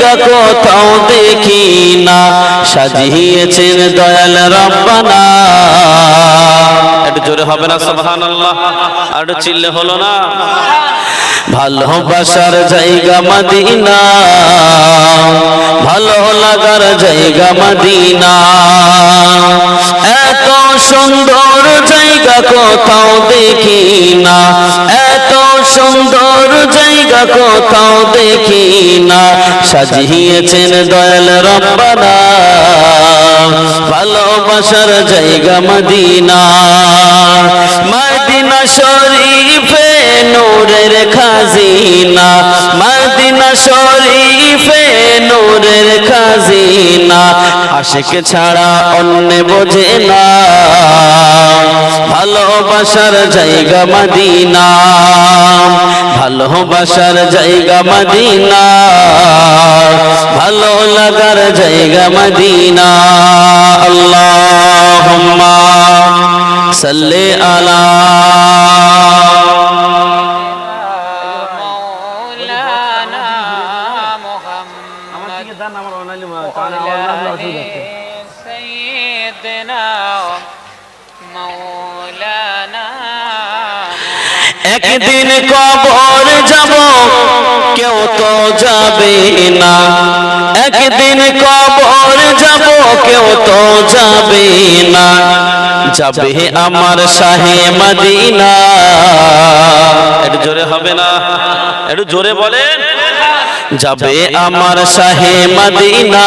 জায়গা কোথাও দেখি না। সাজিয়েছেন দয়াল রব্বানা। একটু জোরে হবে না আর চিল্লে হলো না। ভালোবাসার জায়গা মদিনা। ভালো লাগার জায়গা মদিনা। এত সুন্দর জায়গা কোথাও দেখি না। সুন্দর জায়গা কোথাও দেখি না। সাজিয়েছেন দয়াল রব্বানা। ভালোবাসার জায়গা মদিনা। মদিনা শরীফে নূরের খাজিনা। মদিনা শরীফে নূরের খাজিনা। আশিক ছাড়া অন্য বোঝে না। ভালোবাসার জায়গা মদিনা। ভালোবাসার জায়গা মদিনা। ভালো লাগার জায়গা মদিনা। আল্লাহুম্মা সাল্লি আলা একদিন কবর যাব, কেউ তো যাবে না। একদিন কবর যাব, কেউ তো যাবে না। যাবে আমার শাহে মদিনা। একটু জোরে হবে না? একটু জোরে বলেন। যাবে আমার শাহে মদিনা।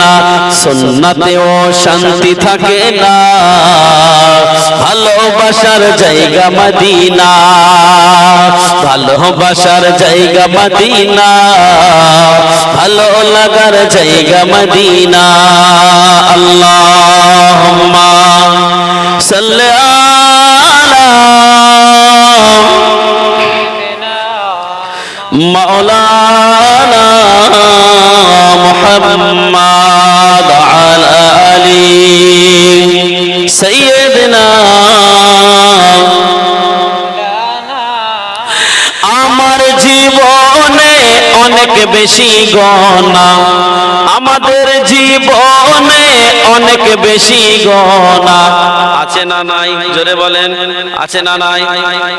না সুন্নাতেও শান্তি থাকে না। ভালোবাসার জায়গা মদিনা, ভালোবাসার জায়গা মদিনা, ভালো লাগার জায়গা মদিনা। আল্লাহ সাল্লি আলা আমার জীবনে অনেক বেশি গনা আমাদের জীবনে অনেক বেশি গনা আছে না নাই? জোরে বলেন, আছে না নাই?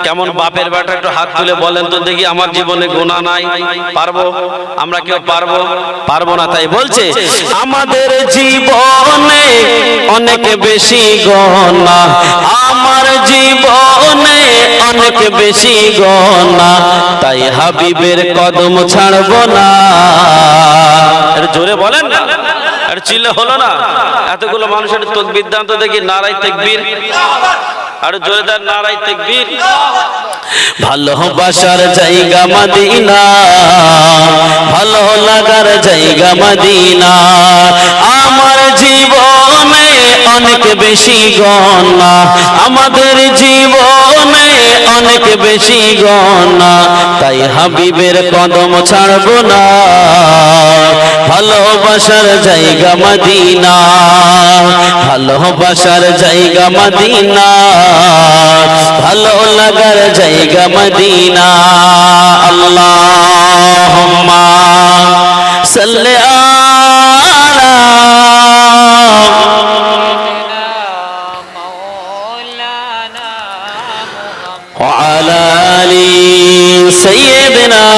কেমন বাপের বেটা একটু হাত তুলে বলেন তো দেখি আমার জীবনে গোনা নাই। পারব? আমরা কেউ পারব? পারব না তাই বলছে, আমাদের জীবনে অনেক বেশি গনা আমার জীবনে অনেক বেশি গনা তাই হাবিবের কদম ছাড়বো না। জোরে বলেন না। আর চিল্লে হলো না। এতগুলো মানুষের দেখি তেকবীর। আর জোরে তার নারাই তেকবীর। ভালোবাসার জায়গা ভালো লাগার জায়গা আমার জীবনে অনেক বেশি গনা আমাদের জীবনে অনেক বেশি গনা তাই হাবিবের কদম ছাড়বো না। ভালোবাসার জায়গা মদিনা ভালোবাসার জায়গা মদিনা ভালো লাগার জায়গা মদিনা আল্লাহুম্মা সাল্লি আলা وعلى آل سيدنا